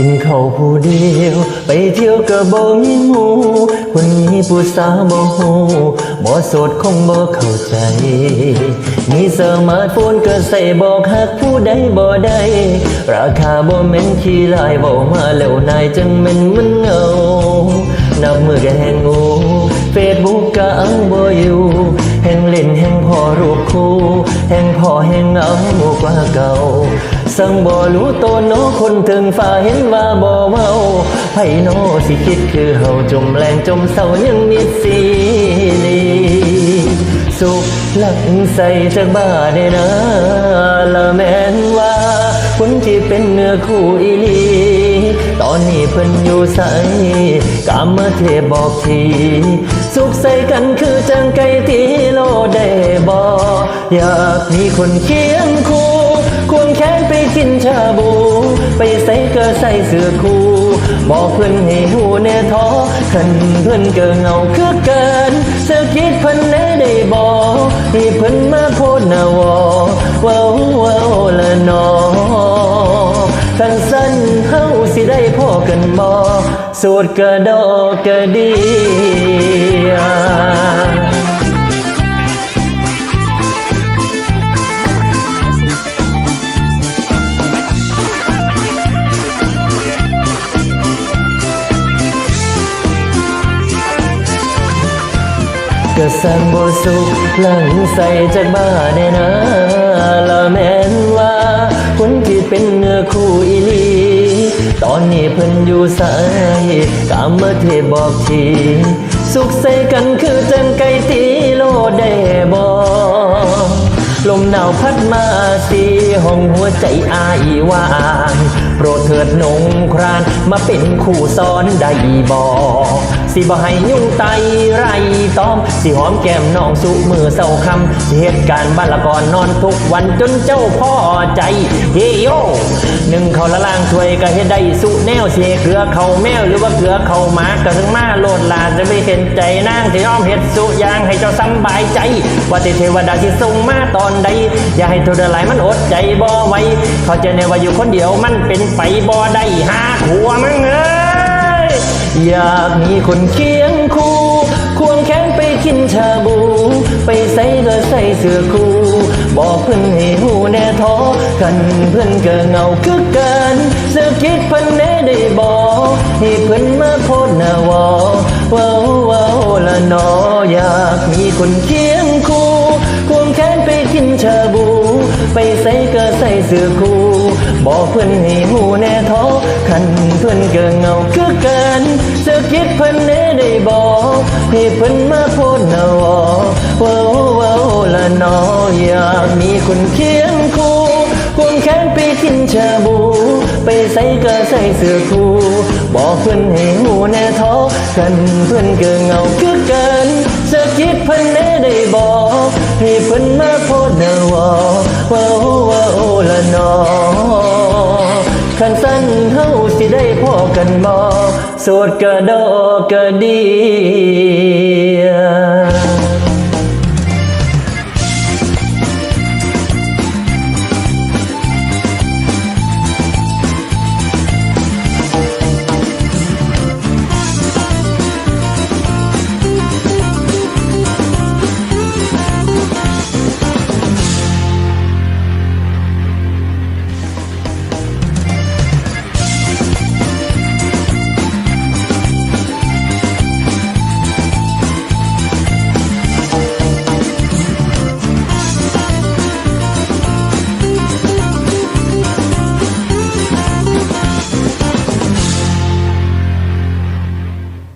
กินข้าวผู้เดียว ไปเที่ยวก็บ่มีหมู่คนมีผู้สาวบ่ฮู้บ่โสดคงบ่เข้าใจ มีสมาร์ทโฟนก็ใส่บอกหักผู้ใดบ่ได้ราคาบ่แม่นขี้ลายบ่มาแล้วนายจังแม่นมันเงานับมือก็แหงงูเฟซบุ๊กก็เอาบ่อยู่แห่งเล่นแห่ง รูปคู่แห่งพ่อแห่งเอากว่าเก่า สั่งบ่รู้ตัวโนคนถึงฝ่าเห็นว่าบ่เมาไผโนสิคิดคือเฮาจมแรงจมเศร้ายังนิดสีลีสุขหลังใส่จากบ้าได้นะละแม่นว่าคนที่เป็นเนื้อคู่อีลี ตอนนี้เพิ่นอยู่ใสกามมาเทพบอกที สุขใส่กันคือจังไก่ที่โลได้บออยากมีคนเคียงคู่ควงแขนไปกินชาบู ไปใส่ก็ใส่เสื้อคู่ บอกเพื่อนให้หูแน่ท้อคันเพื่อนเกิงเอาคือเกินเสื้อคิดเพิ่นแน่ได้บอกให้เพิ่นมาโพดนาวอว้าวว้าวละนอกันสั้น สิได้พ่อกันบ่สูดกระดอกกระเดียก็สั่งบ่สุขหลังใส่จากบ้าแน่นะละแม่ พิ่นอยู่ใสกามเทพบอกทีสุขใส่กันคือจังไก่ตีโลได้บอลมหนาวพัดมาตีห้องหัวใจอายว่างโปรดเถิดนงครานมาเป็นคู่ซ้อนได้บ่ สิบ่ให้ยุ่งไตไรตอม สิหอมแก้มน้องสุมือเศร้าคำสิเหตุการณ์บ้านละก่อนนอนทุกวันจนเจ้าพ่อใจ เฮโยหนึ่งเขาละล่างช่วยก็เฮ็ดได้สุแนวเสียเกลือเขาแมวหรือว่าเกลือเขาหมาก็ถึงมาโลดลาจะไม่เห็นใจนางที่ยอมเฮ็ดสุยางให้เจ้าสบายใจ ว่าต่เทวดาที่ส่งมาตอนใด อย่าให้ทุรหลายมันอดใจบ่ไหวเขาจะในว่าอยู่คนเดียวมันเป็นไปบ่ได้หาขัวมั้งเอ้ อยากมีคนเคียงคู่ ควงแขนไปกินชาบู ไปใส่ก็ใส่เสื้อคู่ บอกเพื่อนให้หูแน่ท้อกันเพื่อนก็เงาคือกันเสื้อคิดเพิ่อนแน่ได้บอกให้เพิ่อนมาโพดหน้าวอว้าวว้าวละนออยากมีคนเคียง คู่ควงแขนไปกินชาบู ไปใส่ก็ใส่เสื้อคู่บอกเพื่อนให้หูแน่ท้อคันเพื่อนก็เงาคือกันเสื้อคิดเพิ่นแน่ได้บอกให้เพิ่อนมาโพดนาวอว้าวว้าวละนออยากมีคนเคียงคู่ควงแขนไปกินชาบู ไปใส่ก็ใส่เสื้อคู่บอกเพื่อนให้หูแน่ท้อกันเพื่อนก็เงาคือกันเสื้อคิดเพิ่นแน่ได้บอก ให้เพิ่นมาโพดเน้าวอว่าวว้าวละนอขันสั้นเฮาสิได้พอกันบ่โสดกระดอกกระดี